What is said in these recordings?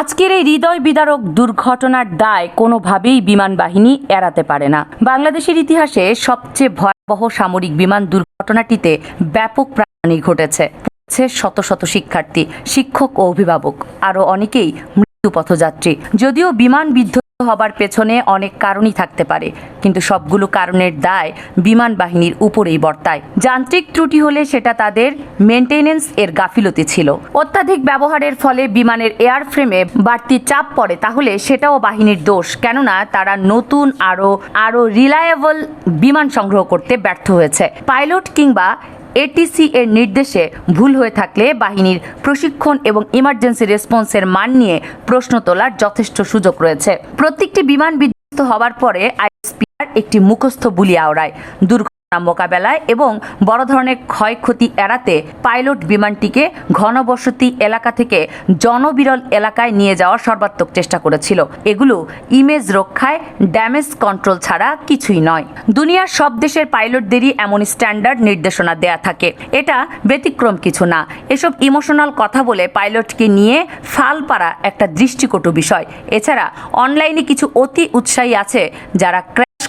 আজকের এই হৃদয় বিদারক দুর্ঘটনার দায় কোনোভাবেই বিমান বাহিনী এড়াতে পারে না। বাংলাদেশের ইতিহাসে সবচেয়ে ভয়াবহ সামরিক বিমান দুর্ঘটনাটিতে ব্যাপক প্রাণী ঘটেছে। শত শত শিক্ষার্থী, শিক্ষক ও অভিভাবক আরও অনেকেই মৃত্যু পথযাত্রী যদিও বিমান বিধ্বস্ত হবার পেছনে অনেক কারণই থাকতে পারে। কিন্তু সবগুলো কারণের দায় বিমান বাহিনীর উপরেই বর্তায়। যান্ত্রিক ত্রুটি হলে সেটা তাদের মেনটেনেন্স এর গাফিলতি ছিল। অত্যাধিক ব্যবহারের ফলে বিমানের এয়ার ফ্রেমে বাড়তি চাপ পড়ে, তাহলে সেটাও বাহিনীর দোষ। কেননা তারা নতুন আরও আরও রিলায়েবল বিমান সংগ্রহ করতে ব্যর্থ হয়েছে। পাইলট কিংবা এটিসি এর নির্দেশে ভুল হয়ে থাকলে বাহিনীর প্রশিক্ষণ এবং ইমার্জেন্সি রেসপন্সের মান নিয়ে প্রশ্ন তোলার যথেষ্ট সুযোগ রয়েছে। প্রত্যেকটি বিমান বিধ্বস্ত হওয়ার পরে আইএসপিআর একটি মুখস্থ বুলি আওড়ায়। দুর্ঘটনা মোকাবেলায় এবং বড় ধরনের ক্ষয়ক্ষতি এড়াতে পাইলট বিমানটিকে ঘনবসতি এলাকা থেকে জনবিরল এলাকায় নিয়ে যাওয়ার সর্বাত্মক চেষ্টা করেছিল। এগুলো ইমেজ রক্ষায় ড্যামেজ কন্ট্রোল ছাড়া কিছুই নয়। দুনিয়ার সব দেশের পাইলটদেরই এমন স্ট্যান্ডার্ড নির্দেশনা দেয়া থাকে। এটা ব্যতিক্রম কিছু না। এসব ইমোশনাল কথা বলে পাইলটকে নিয়ে ফাল পারা একটা দৃষ্টিকটু বিষয়। এছাড়া অনলাইনে কিছু অতি উৎসাহী আছে যারা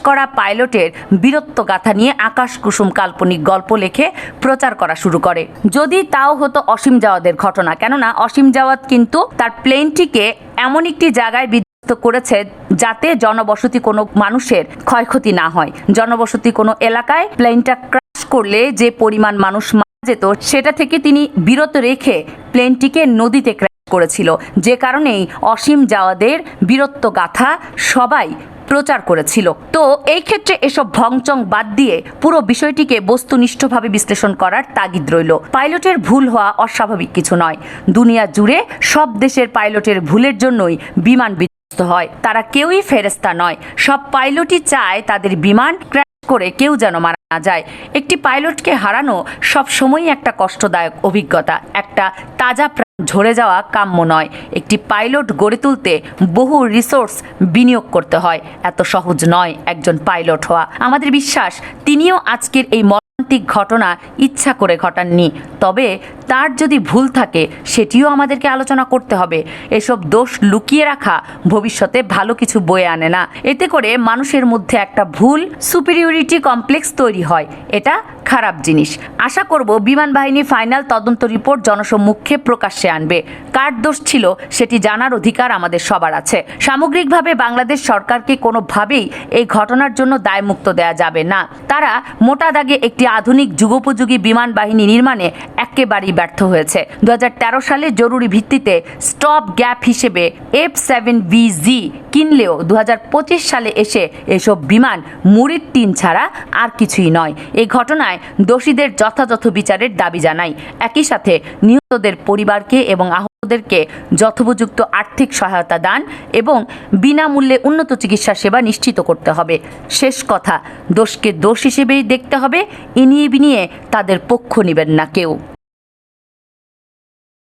করা পাইলটের বীরত্ব গাথা নিয়ে আকাশ কুসুম কাল্পনিক গল্প লেখে প্রচার করা শুরু করে। যদি তাও হতো অসীম জাওয়াদের ঘটনা। কেননা অসীম জাওয়াত কিন্তু তার প্লেনটিকে এমন একটি জায়গায় বিধ্বস্ত করেছে যাতে জনবসতি কোনো মানুষের ক্ষয়ক্ষতি না হয়। জনবসতি কোনো এলাকায় প্লেনটা ক্রাশ করলে যে পরিমাণ মানুষ মারা যেত, সেটা থেকে তিনি বিরত রেখে প্লেনটিকে নদীতে ক্র্যাশ করেছিল। যে কারণেই অসীম জাওয়াদের বীরত্ব গাথা সবাই প্রচার করেছিল। তো এই ক্ষেত্রে এসব ভংচং বাদ দিয়ে পুরো বিষয়টিকে বস্তুনিষ্ঠভাবে বিশ্লেষণ করার তাগিদ রইল। পাইলটের ভুল হওয়া অস্বাভাবিক কিছু নয়। দুনিয়া জুড়ে সব দেশের পাইলটের ভুলের জন্যই বিমান বিধ্বস্ত হয়। তারা কেউই ফেরেস্তা নয়। সব পাইলটই চায় তাদের বিমান ক্র্যাশ করে কেউ যেন মারা না যায়। একটি পাইলটকে হারানো সবসময়ই একটা কষ্টদায়ক অভিজ্ঞতা, একটা তাজা ঝরে যাওয়া কাম্য নয়। একটি পাইলট গড়ে তুলতে বহু রিসোর্স বিনিয়োগ করতে হয়। এত সহজ নয় একজন পাইলট হওয়া। আমাদের বিশ্বাস, তিনিও আজকের এই মর্মান্তিক ঘটনা ইচ্ছা করে ঘটাননি। তবে তার যদি ভুল থাকে, সেটিও আমাদেরকে আলোচনা করতে হবে। এসব দোষ লুকিয়ে রাখা ভবিষ্যতে ভালো কিছু বয়ে আনে না। এতে করে মানুষের মধ্যে একটা ভুল সুপিরিয়রিটি কমপ্লেক্স তৈরি হয়। এটা খারাপ জিনিস। আশা করব বিমান বাহিনী ফাইনাল তদন্ত রিপোর্ট জনসম্মুখে প্রকাশ্যে আনবে। কার দোষ ছিল সেটি জানার অধিকার আমাদের সবার আছে। সামগ্রিকভাবে বাংলাদেশ সরকারকে কোনোভাবেই এই ঘটনার জন্য দায়মুক্ত দেয়া যাবে না। তারা মোটা দাগে একটি আধুনিক যুগোপযোগী বিমান বাহিনী নির্মাণে একেবারেই ব্যর্থ হয়েছে। দু হাজার তেরো সালে জরুরি ভিত্তিতে স্টপ গ্যাপ হিসেবে এফ সেভেন জি কিনলেও দু হাজার পঁচিশ সালে এসে এসব বিমান মুড়ির টিন ছাড়া আর কিছুই নয়। এই ঘটনায় দোষীদের যথাযথ বিচারের দাবি জানাই। একই সাথে নিহতদের পরিবারকে এবং আহতদেরকে যথোপযুক্ত আর্থিক সহায়তা দান এবং বিনামূল্যে উন্নত চিকিৎসা সেবা নিশ্চিত করতে হবে। শেষ কথা, দোষকে দোষ হিসেবেই দেখতে হবে। ইনিয়ে বিনিয়ে তাদের পক্ষ নেবেন না কেউ।